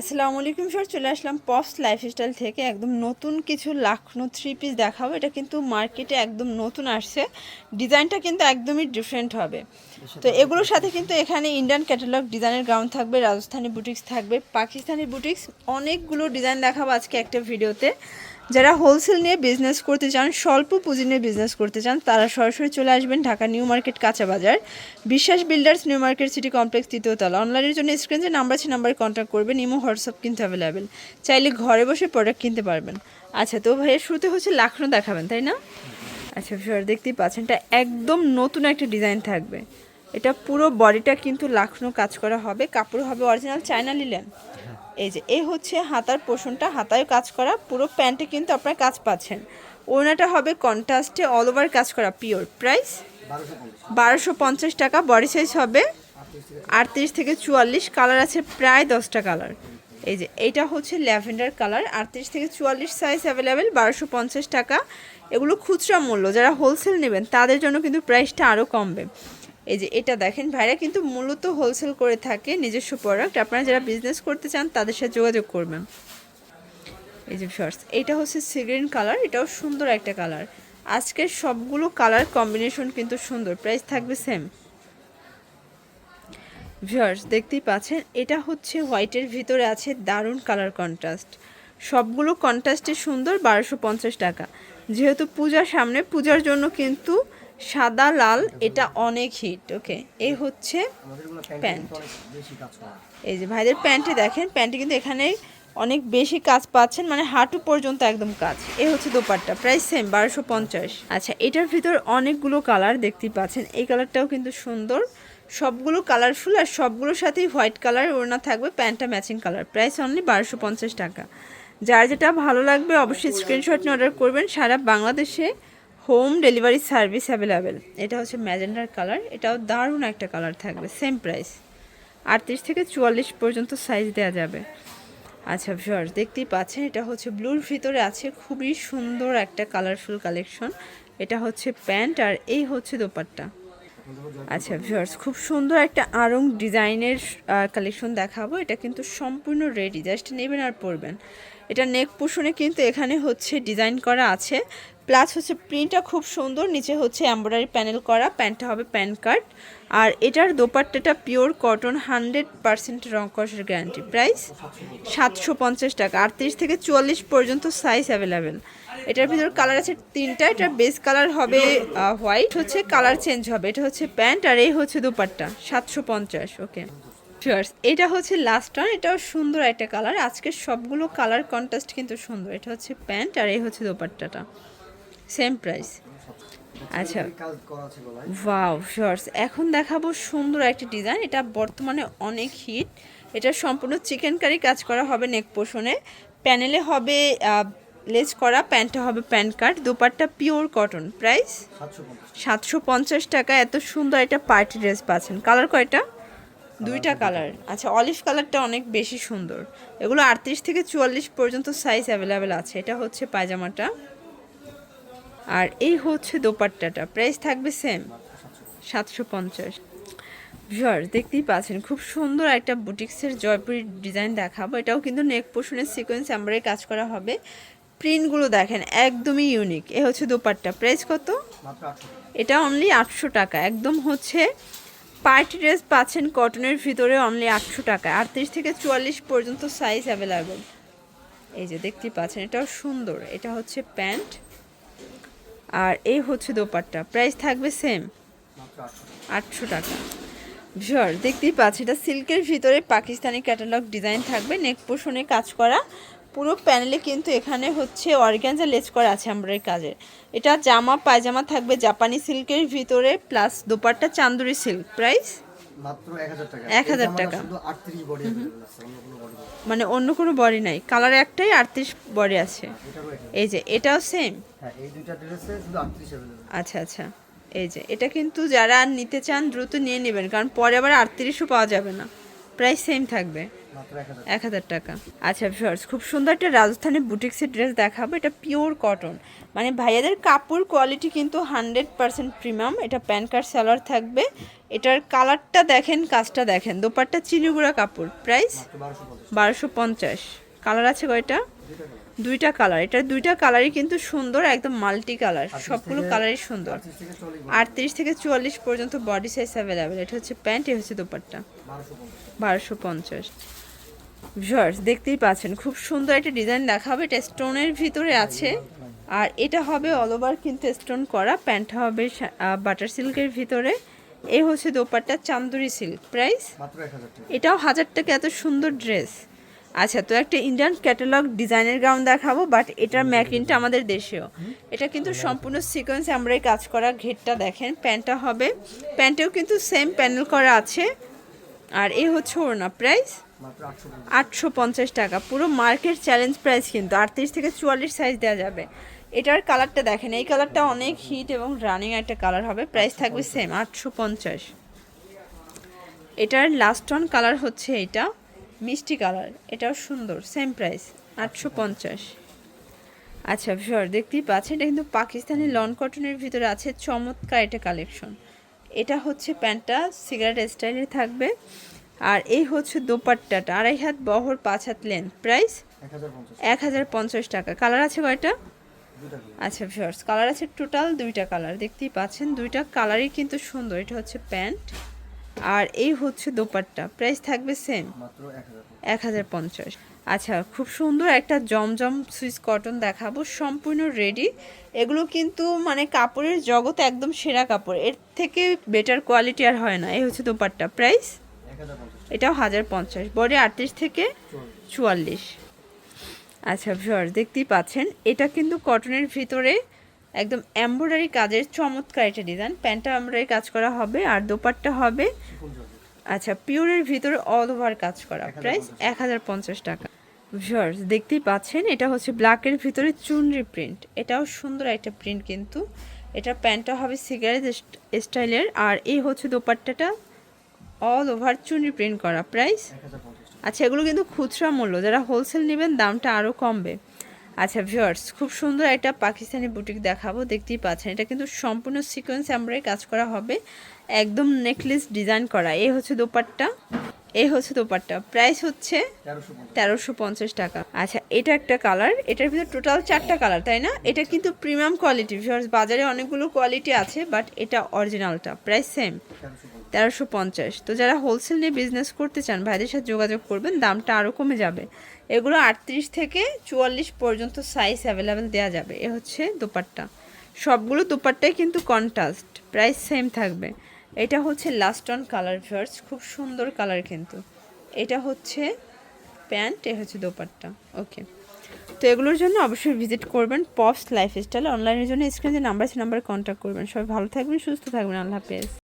আসসালামু আলাইকুম স্যার, চলে আসলাম পপস লাইফস্টাইল থেকে। একদম নতুন কিছু লাখনো থ্রি পিস দেখাবো। এটা কিন্তু মার্কেটে একদম নতুন আসছে। ডিজাইনটা কিন্তু একদমই ডিফারেন্ট হবে। তো এগুলোর সাথে কিন্তু এখানে ইন্ডিয়ান ক্যাটালগ ডিজাইনের গাউন থাকবে রাজস্থানি বুটিক্স থাকবে পাকিস্তানি বুটিক্স অনেকগুলো ডিজাইন দেখাবো আজকে একটা ভিডিওতে যারা হোলসেল নিয়ে বিজনেস করতে চান স্বল্প পুঁজি নিয়ে বিজনেস করতে চান তারা সরাসরি চলে আসবেন ঢাকা নিউ মার্কেট কাঁচা বাজার। Biswas builders new market city complex তৃতীয় তলা। অনলাইনের জন্য স্ক্রিনে যে নাম্বার আছে নাম্বারে কন্ট্যাক্ট করবেন ইমো হোয়াটসঅ্যাপ কিন্তু অ্যাভেলেবেল চাইলে ঘরে বসে প্রোডাক্ট কিনতে পারবেন। আচ্ছা তো ভাইয়ের শুরুতে হচ্ছে লাখনো দেখাবেন তাই না? আচ্ছা স্যার দেখতেই পাচ্ছেন, এটা একদম নতুন একটা ডিজাইন থাকবে। এটা পুরো বডিটা কিন্তু লাখনো কাজ করা হবে, কাপড় হবে অরিজিনাল চায়না লিলেন এই যে এই হচ্ছে হাতার পোষণটা হাতায় কাজ করা, পুরো প্যান্টে কিন্তু আপনারা কাজ পাচ্ছেন। ওড়নাটা হবে কন্ট্রাস্টে অল ওভার কাজ করা পিওর প্রাইস বারোশো পঞ্চাশ টাকা বডি সাইজ হবে আটত্রিশ থেকে চুয়াল্লিশ কালার আছে প্রায় দশটা কালার এই যে এইটা হচ্ছে ল্যাভেন্ডার কালার, আটত্রিশ থেকে চুয়াল্লিশ সাইজ অ্যাভেলেবেল বারোশো পঞ্চাশ টাকা। এগুলো খুচরা মূল্য, যারা হোলসেল নেবেন, তাদের জন্য কিন্তু প্রাইসটা আরও কমবে। এই যে, এটা দেখেন ভাইরা কিন্তু মূলত হোলসেল করে থাকে নিজস্ব প্রোডাক্ট আপনারা যারা বিজনেস করতে চান, তাদের সাথে যোগাযোগ করবেন। এই যে শর্টস এটা হচ্ছে সিগ্রিন কালার, এটাও সুন্দর একটা কালার। আজকের সবগুলো কালার কম্বিনেশন কিন্তু সুন্দর প্রাইস থাকবে সেম ভিউয়ার্স দেখতেই পাচ্ছেন এটা হচ্ছে হোয়াইটের ভিতরে আছে দারুণ কালার কন্ট্রাস্ট সবগুলো কন্ট্রাস্টে সুন্দর বারোশো পঞ্চাশ টাকা। যেহেতু পূজার সামনে পূজার জন্য কিন্তু সাদা লাল এটা অনেক হিট ওকে এই হচ্ছে প্যান্ট। এই যে ভাইদের প্যান্টে দেখেন প্যান্টে কিন্তু এখানে অনেক বেশি কাজ পাচ্ছেন মানে হাঁটু পর্যন্ত একদম কাজ। এই হচ্ছে দোপাট্টা প্রাইস সেম বারোশো পঞ্চাশ। আচ্ছা এটার ভিতর অনেকগুলো কালার দেখতেই পাচ্ছেন। এই কালারটাও কিন্তু সুন্দর সবগুলো কালারফুল আর সবগুলোর সাথেই হোয়াইট কালার ওড়না থাকবে প্যান্টটা ম্যাচিং কালার প্রাইস অনলি বারোশো পঞ্চাশ টাকা। যার যেটা ভালো লাগবে অবশ্যই স্ক্রিনশট নিয়ে অর্ডার করবেন। সারা বাংলাদেশে হোম ডেলিভারি সার্ভিস অ্যাভেলেবেল এটা হচ্ছে ম্যাজেন্ডার কালার এটাও দারুণ একটা কালার থাকবে সেম প্রাইস আটত্রিশ থেকে চুয়াল্লিশ পর্যন্ত সাইজ দেওয়া যাবে। আচ্ছা ভিউয়ার্স দেখতেই পাচ্ছেন, এটা হচ্ছে ব্লুর ভিতরে আছে খুবই সুন্দর একটা কালারফুল কালেকশন এটা হচ্ছে প্যান্ট আর এই হচ্ছে দোপাট্টা। আচ্ছা ভিউয়ার্স খুব সুন্দর একটা আরং ডিজাইনের কালেকশন দেখাবো। এটা কিন্তু সম্পূর্ণ রেডি জাস্ট নেবেন আর পরবেন। এটা নেক পোষণে কিন্তু এখানে হচ্ছে ডিজাইন করা আছে। প্লাস হচ্ছে প্রিন্টটা খুব সুন্দর, নিচে হচ্ছে এমব্রয়ডারি প্যানেল করা, প্যান্টটা হবে প্যান কার্ড। আর এটার দোপাট্টাটা পিওর কটন হান্ড্রেড পার্সেন্ট রং কষের গ্যারান্টি প্রাইস, সাতশো পঞ্চাশ টাকা। আটত্রিশ থেকে চুয়াল্লিশ পর্যন্ত সাইজ অ্যাভেলেবেল এটার ভিতর কালার আছে তিনটা, এটার বেস কালার হবে হোয়াইট হচ্ছে কালার চেঞ্জ হবে, এটা হচ্ছে প্যান্ট আর এই হচ্ছে দুপাট্টা, সাতশো পঞ্চাশ ওকে শিওর্স এটা হচ্ছে লাস্ট ওয়ান এটাও সুন্দর একটা কালার আজকের সবগুলো কালার কন্ট্রাস্ট কিন্তু সুন্দর। এটা হচ্ছে প্যান্ট আর এই হচ্ছে দোপাট্টাটা। সেম প্রাইস আচ্ছা। ওয়াও শর্টস এখন দেখাবো সুন্দর একটা ডিজাইন এটা বর্তমানে অনেক হিট এটা সম্পূর্ণ চিকেন কারি কাজ করা হবে নেক পোষণে প্যানেলে হবে লেস করা প্যান্টটা হবে pant card dupatta pure cotton price সাতশো পঞ্চাশ। টাকা। এত সুন্দর একটা পার্টি ড্রেস পাচ্ছেন। কালার কয়টা? দুইটা কালার আচ্ছা অলিভ কালারটা অনেক বেশি সুন্দর। এগুলো আটত্রিশ থেকে চুয়াল্লিশ পর্যন্ত সাইজ অ্যাভেলেবেল আছে। এটা হচ্ছে পায়জামাটা। আর এই হচ্ছে দোপাট্টাটা। প্রাইস থাকবে সেম সাতশো পঞ্চাশ। ভিউয়ার দেখতেই পাচ্ছেন খুব সুন্দর একটা বুটিক্সের জয়পুরি ডিজাইন দেখাবো। এটাও কিন্তু নেক পোষণের সিকোয়েন্স আমরাই কাজ করা হবে। প্রিন্টগুলো দেখেন একদমই ইউনিক এ হচ্ছে দোপাট্টা। প্রাইস কত? এটা অনলি আটশো টাকা। একদম হচ্ছে পার্টি ড্রেস পাচ্ছেন কটনের ভিতরে অনলি আটশো টাকা। আটত্রিশ থেকে চুয়াল্লিশ পর্যন্ত সাইজ অ্যাভেলেবেল এই যে দেখতেই পাচ্ছেন, এটাও সুন্দর। এটা হচ্ছে প্যান্ট। আর এই হচ্ছে দোপাট্টা। প্রাইস থাকবে সেম আটশো টাকা। ভিওর দেখতেই পাচ্ছি এটা সিল্কের ভিতরে পাকিস্তানি ক্যাটালগ ডিজাইন থাকবে। নেক পোষণে কাজ করা। পুরো প্যানেলে কিন্তু এখানে হচ্ছে অর্গ্যানজা লেস করা আছে আমাদের কাজের। এটা জামা পায়জামা থাকবে জাপানি সিল্কের ভিতরে plus dupatta Chanderi silk. Price এক হাজার টাকা। মানে অন্য কোনো বডি নাই। কালার একটাই আটত্রিশ বডি আছে। এই যে এটাও সেম আচ্ছা আচ্ছা। এই যে এটা কিন্তু যারা নিতে চান দ্রুত নিয়ে নেবেন। কারণ পরে আবার আটত্রিশও পাওয়া যাবে না। প্রাইস সেম থাকবে। এক হাজার টাকা। আচ্ছা শর্টস খুব সুন্দর একটা রাজস্থানি বুটিক্সের ড্রেস দেখাবো। এটা পিওর কটন মানে ভাইয়াদের কাপড় কোয়ালিটি কিন্তু হান্ড্রেড পারসেন্ট প্রিমিয়াম এটা প্যান কার্ড সেলার থাকবে। এটার কালারটা দেখেন কাজটা দেখেন। দোপারটা চিনিগুড়া কাপড়। প্রাইস বারোশো পঞ্চাশ। কালার আছে কয়টা? দুইটা কালার। এটা দুইটা কালারই কিন্তু সুন্দর একদম মাল্টি কালার সবগুলো কালারই সুন্দর। আটত্রিশ থেকে চুয়াল্লিশ পর্যন্ত বডি সাইজ অ্যাভেলেবেল এটা হচ্ছে প্যান্ট এ হচ্ছে দোপাট্টা। বারোশো পঞ্চাশ। ভিউয়ার্স দেখতেই পাচ্ছেন খুব সুন্দর একটা ডিজাইন দেখাবে। এটা স্টোনের ভিতরে আছে। আর এটা হবে অল ওভার কিন্তু স্টোন করা। প্যান্ট হবে বাটার সিল্কের ভিতরে। এ হচ্ছে দোপাট্টা চান্দুরি সিল্ক প্রাইস এটাও হাজার টাকা এত সুন্দর ড্রেস আচ্ছা তো একটা ইন্ডিয়ান ক্যাটালগ ডিজাইনের গাউন দেখাবো বাট এটার ম্যাকিংটা আমাদের দেশেও। এটা কিন্তু সম্পূর্ণ সিকোয়েন্স আমরা এই কাজ করা ঘেরটা দেখেন প্যান্টটা হবে। প্যান্টেও কিন্তু সেম প্যানেল করা আছে। আর এ হচ্ছে ওড়না প্রাইস আটশো পঞ্চাশ। আটশো পঞ্চাশ টাকা। পুরো মার্কেট চ্যালেঞ্জ প্রাইস কিন্তু। আটত্রিশ থেকে চুয়াল্লিশ সাইজ দেওয়া যাবে। এটার কালারটা দেখেন এই কালারটা অনেক হিট এবং রানিং একটা কালার হবে। প্রাইস থাকবে সেম আটশো পঞ্চাশ। এটার লাস্ট অন কালার হচ্ছে এটা। মিষ্টি কালার এটাও সুন্দর সেম প্রাইস আটশো পঞ্চাশ। আচ্ছা ভিওর দেখতেই পাচ্ছেন এটা কিন্তু পাকিস্তানি লন কটনের ভিতরে আছে চমৎকার এটা কালেকশন এটা হচ্ছে প্যান্টটা সিগারেট স্টাইলে থাকবে। আর এই হচ্ছে দোপাট্টাটা আড়াই হাত বহর পাঁচ হাত লেন্থ প্রাইস এক হাজার পঞ্চাশ। টাকা। কালার আছে কয়টা? আচ্ছা ভিউয়ার্স কালার আছে টোটাল দুইটা কালার দেখতেই পাচ্ছেন দুইটা কালারই কিন্তু সুন্দর এটা হচ্ছে প্যান্ট। আর এই হচ্ছে দোপাট্টা। প্রাইস থাকবে সেম এক হাজার পঞ্চাশ। আচ্ছা খুব সুন্দর একটা জমজম সুইচ কটন দেখাবো সম্পূর্ণ রেডি এগুলো কিন্তু মানে কাপড়ের জগৎ একদম সেরা কাপড়। এর থেকে বেটার কোয়ালিটি আর হয় না। এই হচ্ছে দোপাট্টা। প্রাইস এটাও হাজার পঞ্চাশ। বডি আটত্রিশ থেকে চুয়াল্লিশ। আচ্ছা ভিউয়ার্স দেখতেই পাচ্ছেন এটা কিন্তু কটনের ভিতরে একদম এমব্রয়ডারি কাজের চমৎকার একটা ডিজাইন প্যান্টটা এমব্রয়ডারি কাজ করা হবে আর দোপাট্টা হবে। আচ্ছা পিওরের ভিতরে অল ওভার কাজ করা প্রাইস এক হাজার পঞ্চাশ টাকা। ভিউয়ার্স দেখতেই পাচ্ছেন এটা হচ্ছে ব্ল্যাকের ভিতরে চুনরি প্রিন্ট এটাও সুন্দর একটা প্রিন্ট কিন্তু। এটা প্যান্টটা হবে সিগারেট স্টাইলের আর এই হচ্ছে দোপাট্টাটা অল ওভার চুনরি প্রিন্ট করা প্রাইস আচ্ছা এগুলো কিন্তু খুচরা মূল্য। যারা হোলসেল নেবেন দামটা আরও কমবে। আচ্ছা ভিউয়ার্স খুব সুন্দর একটা পাকিস্তানি বুটিক দেখাবো, দেখতেই পাচ্ছেন। এটা কিন্তু সম্পূর্ণ সিকোয়েন্স আমরাই কাজ করা হবে, একদম নেকলেস ডিজাইন করা। এই হচ্ছে দোপাট্টা এই হচ্ছে দোপাট্টা। প্রাইস হচ্ছে তেরোশো পঞ্চাশ। টাকা। আচ্ছা এটা একটা কালার এটার ভিতরে টোটাল চারটা কালার তাই না? এটা কিন্তু প্রিমিয়াম কোয়ালিটি ভিউয়ার্স বাজারে অনেকগুলো কোয়ালিটি আছে বাট এটা অরিজিনালটা প্রাইস সেম তেরোশো পঞ্চাশ। তো যারা হোলসেল নিয়ে বিজনেস করতে চান, ভাইদের সাথে যোগাযোগ করবেন, দামটা আরও কমে যাবে। এগুলো আটত্রিশ থেকে চুয়াল্লিশ পর্যন্ত সাইজ অ্যাভেলেবেল দেওয়া যাবে। এ হচ্ছে দোপাট্টা। সবগুলো দোপাট্টাই কিন্তু কন্ট্রাস্ট প্রাইস সেম থাকবে। এটা হচ্ছে লাস্ট অন কালার ভিউয়ার্স খুব সুন্দর কালার কিন্তু। এটা হচ্ছে প্যান্ট এ হচ্ছে দোপাট্টা। ওকে তো এগুলোর জন্য অবশ্যই ভিজিট করবেন পপস লাইফস্টাইল অনলাইনের জন্য স্ক্রিনে নাম্বার আছে নাম্বারে কন্ট্যাক্ট করবেন। সবাই ভালো থাকবেন, সুস্থ থাকবেন। আল্লাহ হাফেজ।